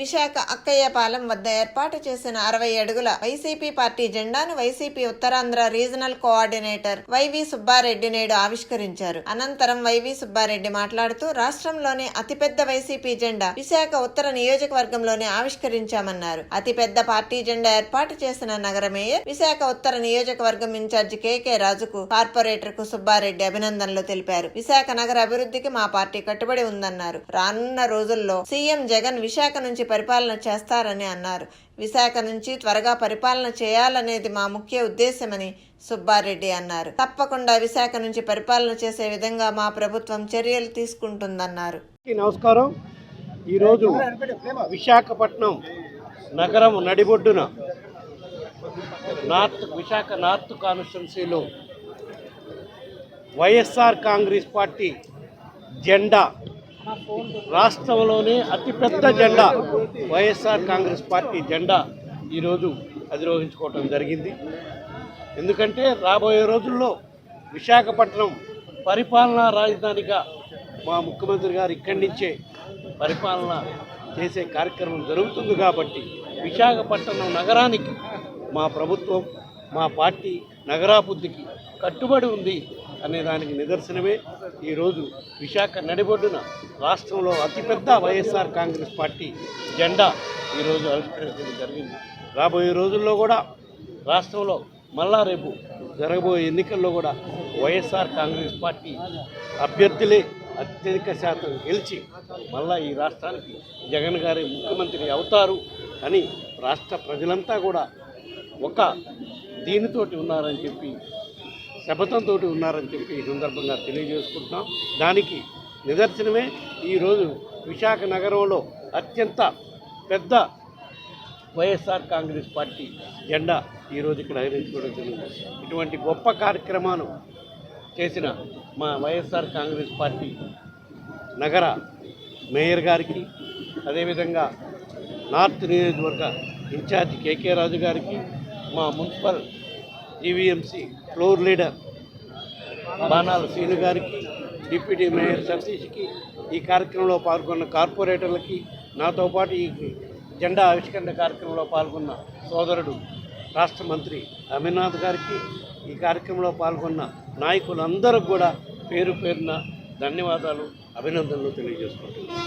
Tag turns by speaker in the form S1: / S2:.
S1: విశాఖ అక్కయ్యపాలెం వద్ద ఏర్పాటు చేసిన అరవై అడుగుల వైసీపీ పార్టీ జెండాను YCP Uttarandhra regional coordinator YV Subbareddy నేడు ఆవిష్కరించారు. అనంతరం వైవి సుబ్బారెడ్డి మాట్లాడుతూ రాష్ట్రంలోనే అతిపెద్ద వైసీపీ జెండా విశాఖ ఉత్తర నియోజకవర్గంలోనే ఆవిష్కరించామన్నారు. అతిపెద్ద పార్టీ జెండా ఏర్పాటు చేసిన నగర మేయర్ విశాఖ ఉత్తర నియోజకవర్గం ఇన్ఛార్జి కేకే రాజుకు కార్పొరేటర్కు సుబ్బారెడ్డి అభినందనలు తెలిపారు. విశాఖ నగర అభివృద్ధికి మా పార్టీ కట్టుబడి ఉందన్నారు. రానున్న రోజుల్లో సీఎం జగన్ విశాఖ నుంచి పరిపాలన చేస్తారని అన్నారు. విశాఖ నుంచి త్వరగా పరిపాలన చేయాలనేది మా ముఖ్య ఉద్దేశమని సుబ్బారెడ్డి అన్నారు. తప్పకుండా విశాఖ నుంచి పరిపాలన చేసే విధంగా మా ప్రభుత్వం చర్యలు తీసుకుంటుందన్నారు.
S2: నమస్కారం. ఈరోజు విశాఖపట్నం నగరం నడిబొడ్డున నార్త్ విశాఖ నార్త్ కాన్స్టిట్యున్సీలో వైఎస్ఆర్ కాంగ్రెస్ పార్టీ జెండా రాష్ట్రంలోనే అతిపెద్ద జెండా వైఎస్ఆర్ కాంగ్రెస్ పార్టీ జెండా ఈరోజు అధిరోహించుకోవటం జరిగింది. ఎందుకంటే రాబోయే రోజుల్లో విశాఖపట్నం పరిపాలనా రాజధానిగా మా ముఖ్యమంత్రి గారు ఇక్కడి నుంచే పరిపాలన చేసే కార్యక్రమం జరుగుతుంది కాబట్టి విశాఖపట్నం నగరానికి మా ప్రభుత్వం మా పార్టీ నగరాభివృద్ధికి కట్టుబడి ఉంది. అనే దానికి నిదర్శనమే ఈరోజు విశాఖ నడిబొడ్డున రాష్ట్రంలో అతిపెద్ద వైఎస్ఆర్ కాంగ్రెస్ పార్టీ జెండా ఈరోజు ఆవిష్కరించడం జరిగింది. రాబోయే రోజుల్లో కూడా రాష్ట్రంలో మళ్ళా రేపు జరగబోయే ఎన్నికల్లో కూడా వైఎస్ఆర్ కాంగ్రెస్ పార్టీ అభ్యర్థులే అత్యధిక శాతం గెలిచి మళ్ళా ఈ రాష్ట్రానికి జగన్ గారి ముఖ్యమంత్రి అవుతారు అని రాష్ట్ర ప్రజలంతా కూడా ఒక దీనితోటి ఉన్నారని చెప్పి శపథంతో ఉన్నారని చెప్పి ఈ సందర్భంగా తెలియజేసుకుంటున్నాం. దానికి నిదర్శనమే ఈరోజు విశాఖ నగరంలో అత్యంత పెద్ద వైఎస్ఆర్ కాంగ్రెస్ పార్టీ జెండా ఈరోజు ఇక్కడ ఆవిరించుకోవడం జరిగింది. ఇటువంటి గొప్ప కార్యక్రమాలు చేసిన మా వైఎస్ఆర్ కాంగ్రెస్ పార్టీ నగర మేయర్ గారికి అదేవిధంగా నార్త్ నియోజకవర్గ ఇన్ఛార్జ్ కేకే రాజు గారికి మా మున్సిపల్ జీవీఎంసీ ఫ్లోర్ లీడర్ బాణాల శ్రీను గారికి డిప్యూటీ మేయర్ సతీష్కి ఈ కార్యక్రమంలో పాల్గొన్న కార్పొరేటర్లకి నాతో పాటు ఈ జెండా ఆవిష్కరణ కార్యక్రమంలో పాల్గొన్న సోదరుడు రాష్ట్ర మంత్రి అమర్నాథ్ గారికి ఈ కార్యక్రమంలో పాల్గొన్న నాయకులందరూ కూడా పేరు పేరున ధన్యవాదాలు అభినందనలు తెలియజేసుకుంటున్నాను.